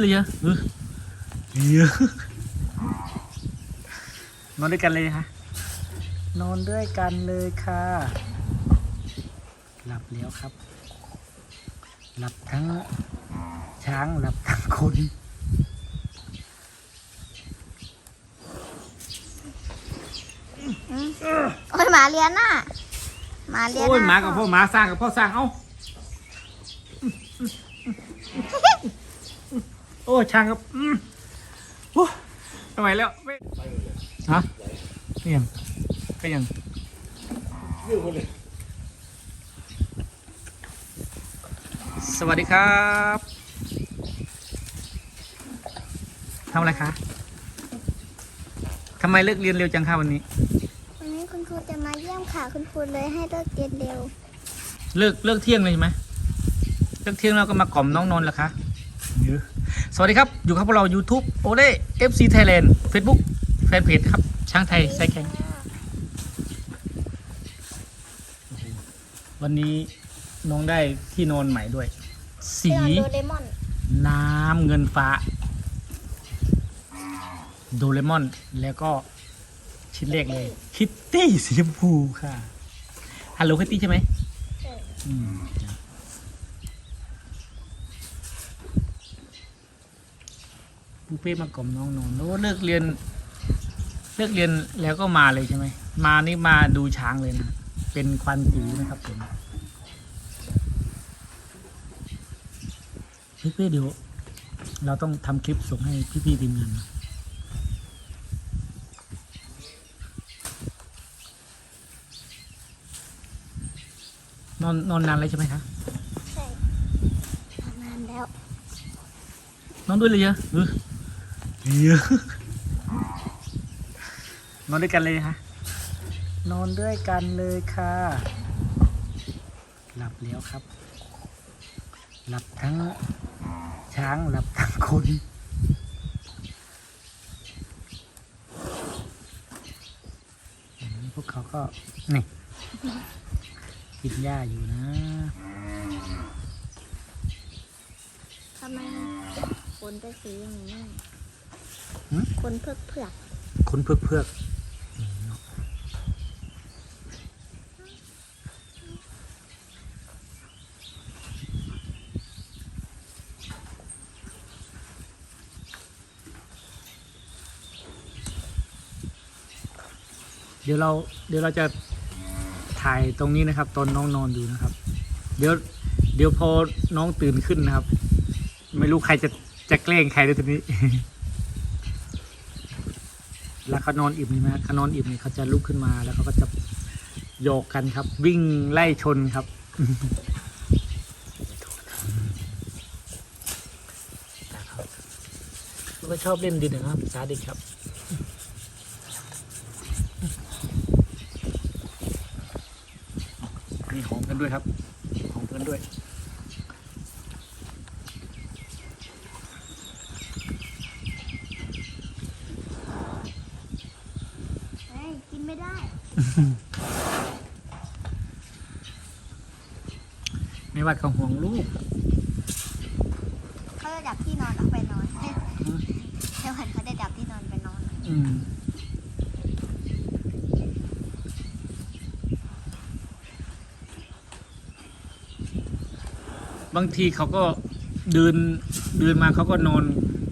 เลยอะเออเยอะนอนด้วยกันเลยฮะ นอนด้วยกันเลยค่ะ หลับแล้วครับ หลับทั้งช้างหลับทั้งคนโอ้ยหมาเลียนน่ะหมาเลียนโอ้ยหน่ะมากับพ่อหมาสร้างกับพ่อสร้างเอ้า โอ้ยช้างกับอืมโอ้ยทำไมแล้วไม่ฮะก็ยังก็ยังสวัสดีครับทำอะไรคะทำไมเลิกเรียนเร็วจังคะวันนี้ วันนี้คุณครูจะมาเยี่ยมค่ะ คุณครูเลยให้เลิกเรียนเร็ว เลิกเลิกเที่ยงเลยใช่ไหมเลิกเที่ยงแล้วก็มากล่อมน้องนนท์แล้วคะเยอะ สวัสดีครับ อยู่กับพวกเรา YouTube โอเล่ FC Thailand Facebook แฟนเพจครับ ช้างไทยไซแข่งวันนี้น้องได้ที่นอนใหม่ด้วย สีเรื่องโดเรมอนน้ำเงินฟ้า โดเรมอน แล้วก็ชิ้นแรกเลย คิตตี้สีชมพูค่ะฮัลโหลคิตตี้ใช่ไหมอืม ปูเป้มากล่อมน้องนอนโอ้เลิกเรียน เลิกเรียนแล้วก็มาเลยใช่ไหมมานี่มาดูช้างเลยนะเป็นควันจีนะครับผมเฮ้ยเป้เดี๋ยวเราต้องทำคลิปส่งให้พี่ๆทีมงานนะนอนนอนนานเลยใช่ไหมคะใช่นานแล้ว นอนด้วยเลยเหรอเออ เยอะนอนด้วยกันเลยฮะ นอนด้วยกันเลยค่ะ หลับแล้วครับ หลับทั้งช้างหลับทั้งคนพวกเขาก็ นี่ กินหญ้าอยู่นะทำไมขนเป็นสีอย่างนี้ หืมขนเพือกเผือกคนเพือกเพือกเดี๋ยวเราเดี๋ยวเราจะถ่ายตรงนี้นะครับ ตอนน้องนอนอยู่นะครับ เดี๋ยวเดี๋ยวพอน้องตื่นขึ้นนะครับ ไม่รู้ใครจะจะแกล้งใครด้วยทีนี้ แล้วเขานอนอิ่มใช่ไหมเขานอนอิ่มเนี่ยเขาจะลุกขึ้นมาแล้วเขาก็จะโยกกันครับ วิ่งไล่ชนครับเขาก็ชอบเล่นดินนะครับภาษาเด็กครับมีหอมกันด้วยครับหอมกันด้วย เฮ้ยกินไม่ได้ ไม่ ว่าเขาห่วงลูกเขาจะจับที่นอนเอาไปนอนเฮ้ยเดี๋ยววันเขาจะจับที่นอนไปนอนอืมบางทีเขาก็เดินเดินมาเขาก็นอน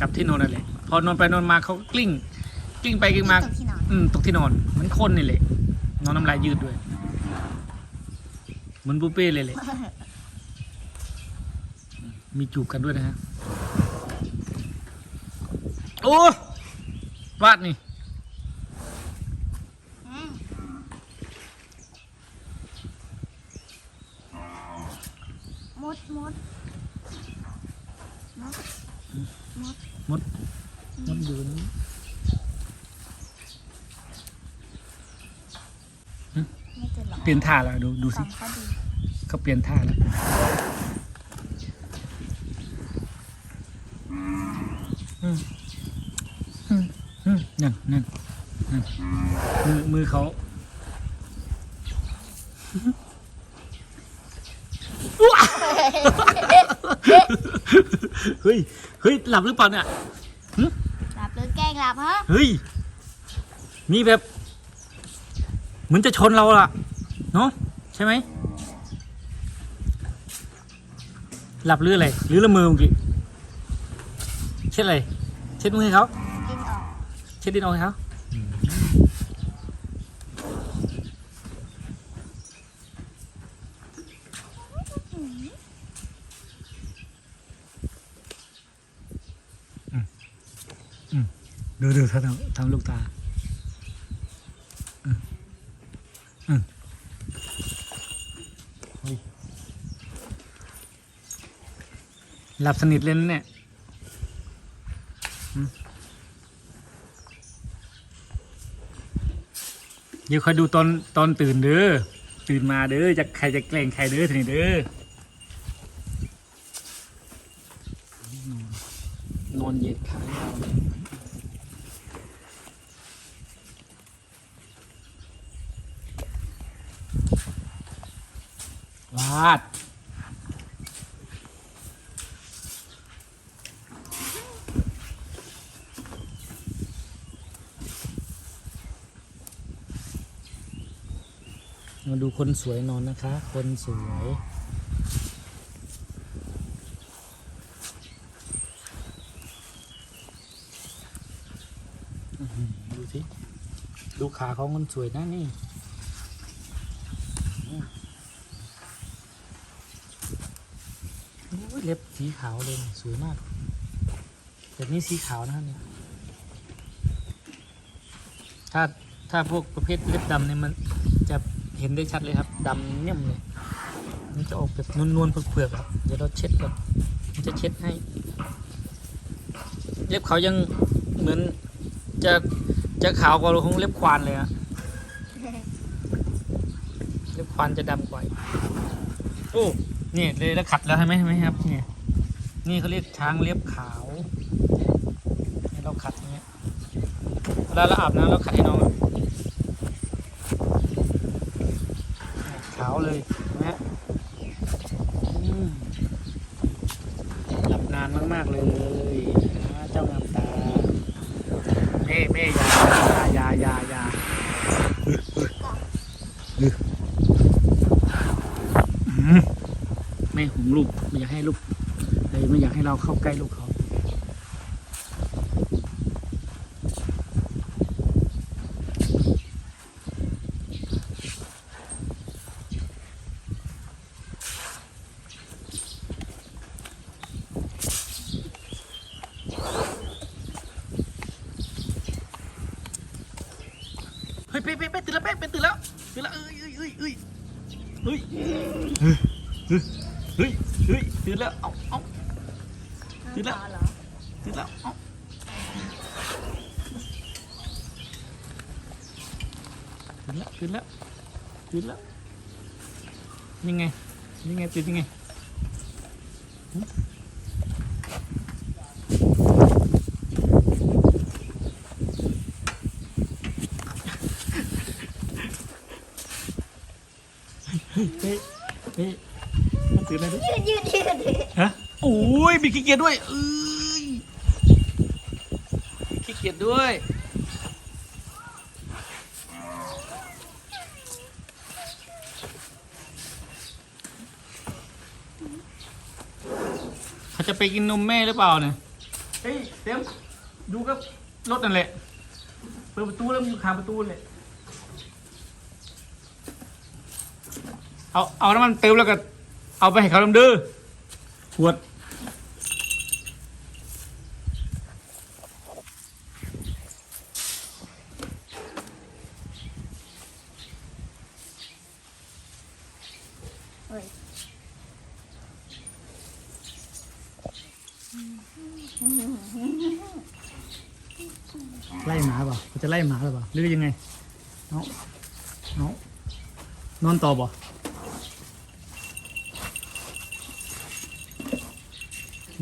กับที่นอนนั่นแหละพอนอนไปนอนมาเขาก็กลิ้ง กลิ้งไปกลิ้งมา ตกที่นอนอืมตกที่นอนเหมือนคนนี่แหละนอนน้ำลายยืดด้วยเหมือนบูเป้เลยแหละ มีจูบกันด้วยนะฮะ โอ้วาดนี่อืมมดมดมดมดมดมดอยู่นี่ไม่เจอหรอกเปลี่ยนท่าแล้วดูดูสสิองเขาดีเขาเปลี่ยนท่าแล้วอืมอืมอืมนั่นนั่นนั่น มือมือเขาว้าเฮ้ย เฮ้ย หลับหรือเปล่าเนี่ยหลับหรือแกล้งหลับฮะ เฮ้ยมีแบบ เหมือนจะชนเราล่ะ เนาะใช่ไหม หลับหรืออะไร หรือละเมอเมื่อกี้เช็ดอะไร เช็ดมือให้เขากินออกเช็ดดินออกให้เขา ดูดูทำทำลูกตาหลับสนิทเลยนะเนี่ยเดี๋ยวคอยดูตอนตอนตื่นเด้อ ตื่นมาเด้อ จะใครจะแกล้งใครเด้อทีนี้เด้อ นอนเยียดขาาดมาดูคนสวยนอนนะคะ คนสวยดูสิดูขาของคนสวยนะนี่อืมโอ้ย เล็บสีขาวเลยสวยมากแต่นี่สีขาวนะเนี่ยถ้าถ้าพวกประเภทเล็บดำเนี่ยมันจะเห็นได้ชัดเลยครับดำเนี่ยมเลยมันจะออกแบบนวลๆเผือกๆครับเดี๋ยวเราเช็ดก่อนมันจะเช็ดให้ เล็บเขายังเหมือนจะจะขาวกว่าของเล็บควานเลยอะเล็บควานจะดำกว่าอีกโอ้ นี่เลยแล้วขัดแล้วใช่ไหมใช่ไหมครับนี่นี่เขาเรียกช้างเล็บขาวนี่เราขัดอย่เนี้ยเวลาเราอาบน้ำเราขัดให้น้องขาวเลยนะฮะอืมหลับนานมากๆเลยนะเจ้างามตาเม่เม่อยาอยาอยาอยาอืมแม่หุงลูกไม่อยากให้ลูกเลยไม่อยากให้เราเข้าใกล้ลูกเขา เฮ้ยเป๊ะเป๊ะเป๊ะ ตื่นแล้วเป๊ะเป็นตื่นแล้วตื่นแล้วเอ้ยเอ้ยเอ้ยเอ้ยเฮ้ยเฮ้ยเฮ้ยเฮ้ยตื่นแล้วเอาเอาตื่นแล้วนอนเหรอตื่นแล้วเอาตื่นแล้วตื่นแล้วตื่นแล้วยังไงยังไงตื่นยังไง เฮ้ยเฮ้ยตื่นอะไรดิยืดยืดยืดยืดฮะโอ้ยมีขี้เกียจด้วยเอ้ยขี้เกียจด้วยเขาจะไปกินนมแม่หรือเปล่าเนี่ยเฮ้ยเต็มดูก็รถนั่นแหละเปิดประตูแล้วมันอยู่ข้างประตูเลย เอาเอาน้ำมันเติมแล้วก็ เอาไปให้เขาดำเด้อขวดไล่หมาเปล่าจะไล่หมาหรือเปล่าหรือยังไง เอาเอานอนต่อบ่า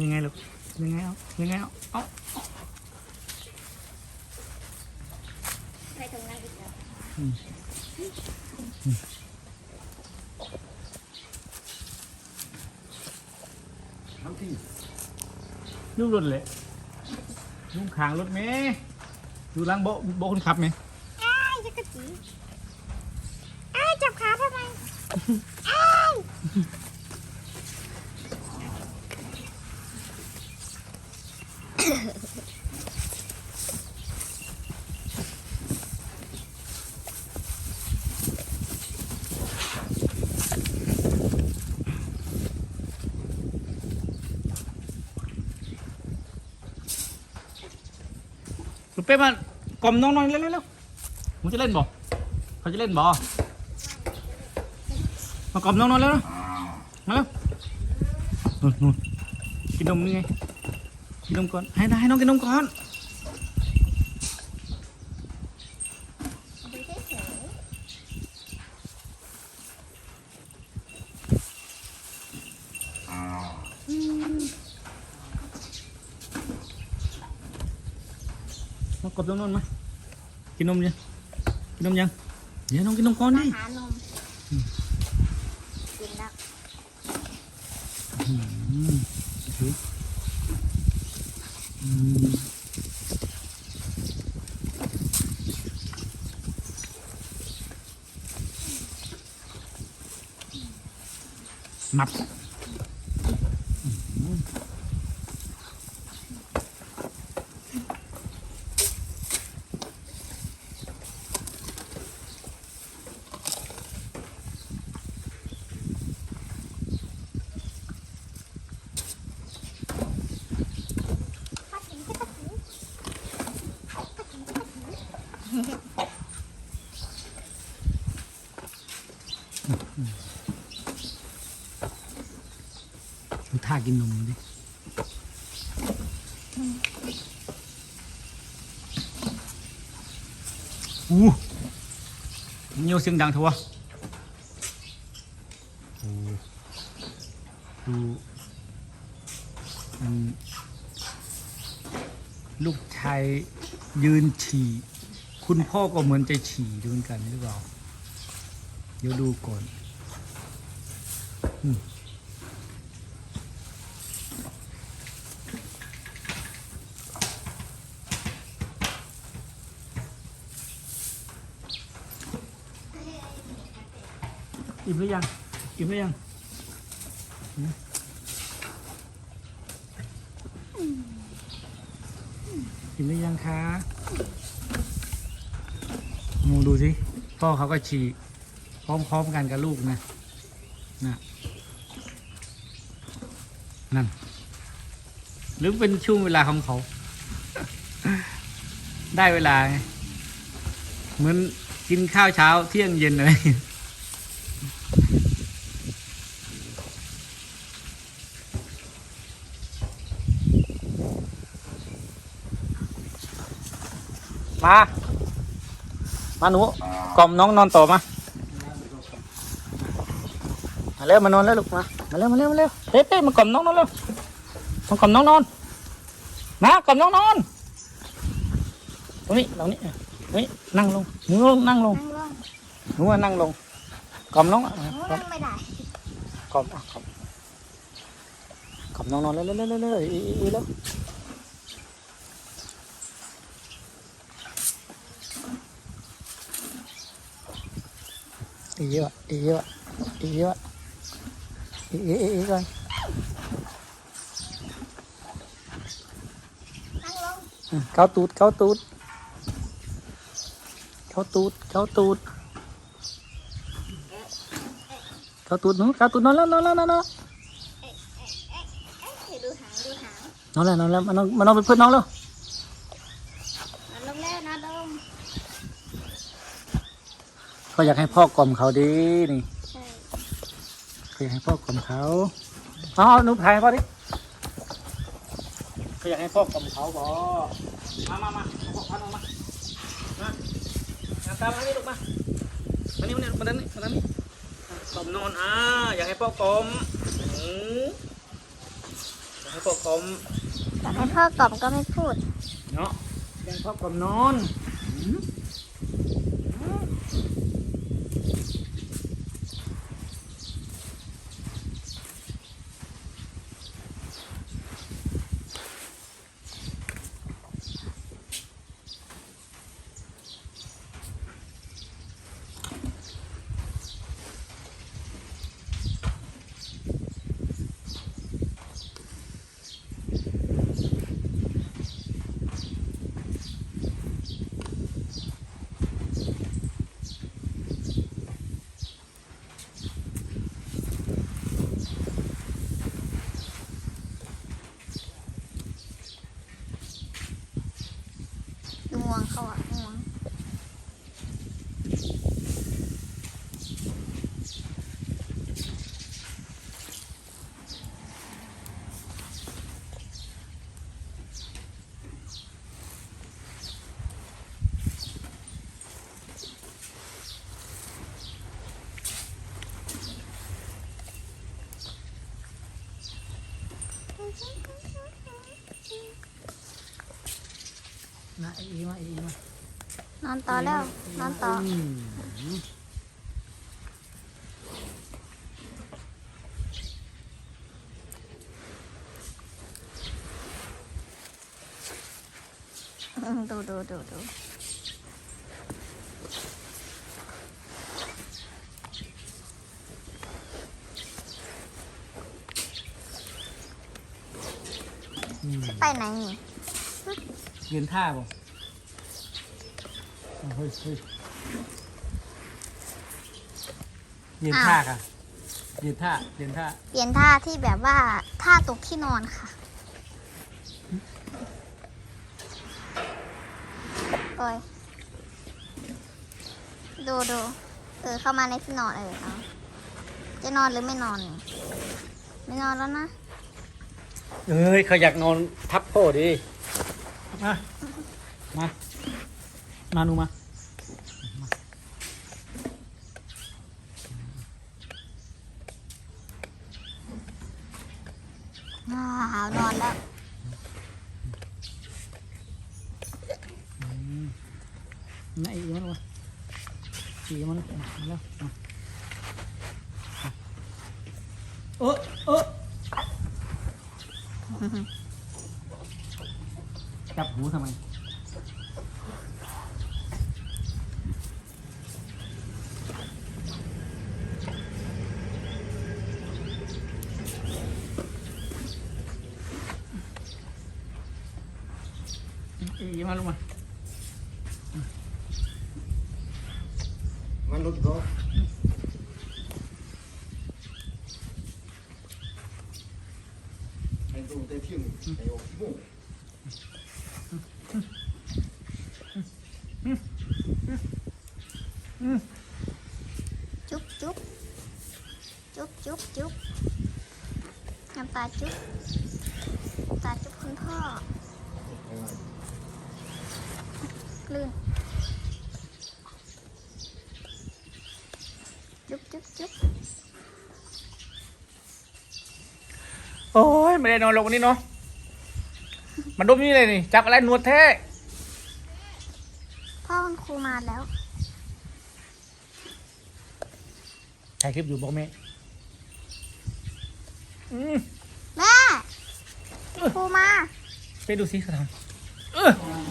ยังไงลูกยังไงเอายังไงเอาเอาใครตรงนั้นอีกแล้วทั้งที่ดูกรถเลยลุงขางรถเมดูหล้างโบโบคนขับไหม อ้ายจักรจีอ้ายจับขาทำไม ลูกเป้มากล่อมน้องๆเร็วๆเร็วๆมึงจะเล่นบ่เขาจะเล่นบ่มากล่อมน้องๆแล้วนะมาแล้วนู่นนู่นกินนมนี่ไงกินนมก่อนให้ให้น้องกินนมก่อน มากล่อมน้องๆมากินนมยังกินนมยังเดี๋ยวน้องกินนมก่อนๆดิมาหานมกินแล้วอืมโอเคอืมมับ พัดถึงจักรจีพัดถึงจักรจี ดูท่า กินนมดิอู้มันโยเสียงดังเถอะวะดูลูกชายยืนฉี่ คุณพ่อก็เหมือนจะฉี่ดูเหมือนกันหรือเปล่า เดี๋ยวดูก่อนอิ่ม หรือยัง อิ่มหรือยังอิ่มหรือยังคะงูดูสิ พ่อเขาก็ฉี่พร้อมๆกันกับลูกนะนะนั่น หรือเป็นช่วงเวลาของเขา ได้เวลา เหมือนกินข้าวเช้าเที่ยงเย็นอะไร มามาหนูกล่อมน้องนอนต่อมามาเร็วมานอนแล้วลูกมามาเร็วมาเร็วมาเร็วเป๊ะเป๊ะมากล่อมน้องนอนเร็วมากล่อมน้องนอนมากล่อมน้องนอนตรงนี้ตรงนี้ตรงนี้นั่งลงหนูลงนั่งลงนั่งลงหนูว่านั่งลงกล่อมน้องอะหนูกล่อนั่มงไม่ได้กล่อมอะกล่อมกล่อมน้องนอนเร็วเร็วเร็วเร็วเร็วอีอีอีแล้ว อีเยอะอีเยอะอีเยอะอีอีอีอีก่อนเกาตูดเกาตูดเกาตูดเกาตูดเกาตูดนู้เกาตูดนอนแล้วนอนแล้วนอนแล้วเอ๊ะเอ๊ะเอ๊ะดูหางดูหางนอนแล้วนอนแล้วมานอนมานอนเป็นเพื่อนน้องแล้ว นอนลงแล้วนอนลง เขาอยากให้พ่อกล่อมเขาดีนี่ใช่เขาอยากให้พ่อกล่อมเขาเอาเอาหนูถ่ายให้พ่อดิเขาอยากให้พ่อกล่อมเขาบอมามามาเอาพ่อพันออกมามามาตามมานี่ลูกมามานี่มานี่มาด้านนี้มาด้านนี้กล่อมนอนอ่าอยากให้พ่อกล่อมอืมอยากให้พ่อกล่อมแต่ให้พ่อกล่อมก็ไม่พูดเนาะอยากให้พ่อกล่อมนอน นะอีมาอีมานอนต่อแล้ว นอนต่อมอืมดูดูดูดูอืมไปไหนนี่เรียนท่าบ่ เอาเฮ้ยเฮ้ยเรียนท่าค่ะเรียนท่าเรียนท่าเปลี่ยนท่าที่แบบว่าท่าตกที่นอนค่ะโอ้ยดูดูเออเข้ามาในที่นอนเออเอาจะนอนหรือไม่นอนนี่ไม่นอนแล้วนะเอ้ยเขาอยากนอนทับพ่อดิมามา มาหนูมาอ้าวนอนแล้วมาอีกมันมาอีกมันมาแล้วมาเออเออจับหูทำไม อีมาลงมามันลุกก็ไอ้ตรงเตะทิ้งไอ้โอ้โหจุ๊บจุ๊บจุ๊บจุ๊บจุ๊บน้ำตาจุ๊บน้ำตาจุ๊บคุณพ่อ ลื่นจุ๊บจุ๊บจุ๊บโอ้ยไม่ได้นอนลงวันนี้เนาะมันดมนี่เลยนี่ จับอะไรหนวดแท้ พ่อคุณครูมาแล้วถ่ายคลิปอยู่บอกแม่อืมแม่ครูมา ไปดูสิเขาทำเออ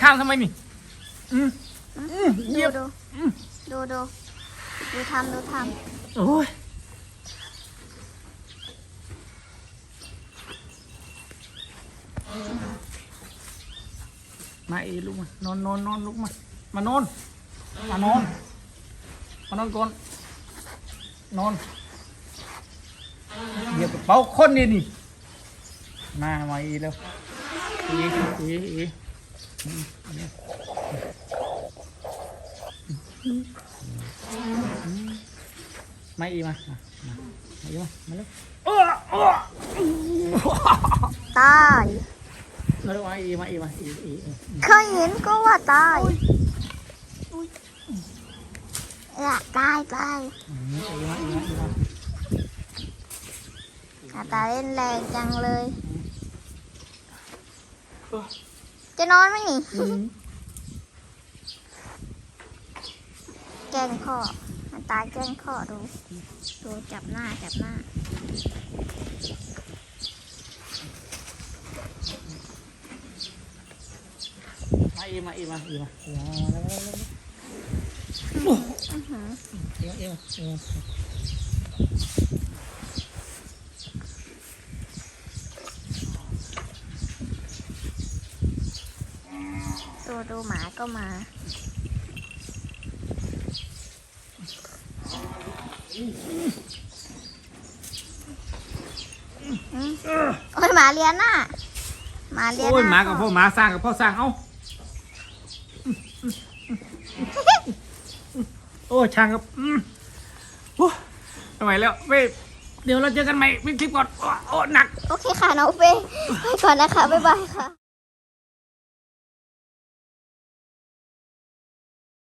ข้ามทำไมนี่ อืมอืมเหยีดูยบดูอืมดูดูดูทำดูทโอ้ยมาเอลูกมานอนนอนนอนลุกมามานอนมานอนมานอนก่อนนอนเหยียบกระเป๋าคนนี่นี่มามาอีแล้วอีอีอีอืมมาอี มามามามาอีมามาเร็วตายมาเร็วมาอีมาอีมาอีอีเคยเห็นก็ว่าตายออตายตายอืมอีมาอีมาอีมาหน้าตาเล่นแรงจังเลย จะนอนไหมนี่ อืม แกล้งพ่อหน้าตาแกล้งพ่อดู ดูจับหน้าจับหน้า มาอีมาอีมาอีมาอีมาเร็วเร็วเร็วอื้อหือเร็วเร็วเร็วดูดูหมาก็มา โอ้ยหมาเลียนน่ะหมาเลียนโอ้ยหมากับพ่อหมาสร้างกับพ่อสร้างเอ้าโอ้ช่างกับทำไมแล้วเฟยเดี๋ยวเราเจอกันใหม่เป็นคลิปก่อน โอ้หนัก โอเคค่ะ น้องเป้ไปก่อนนะคะ บ๊ายบายค่ะ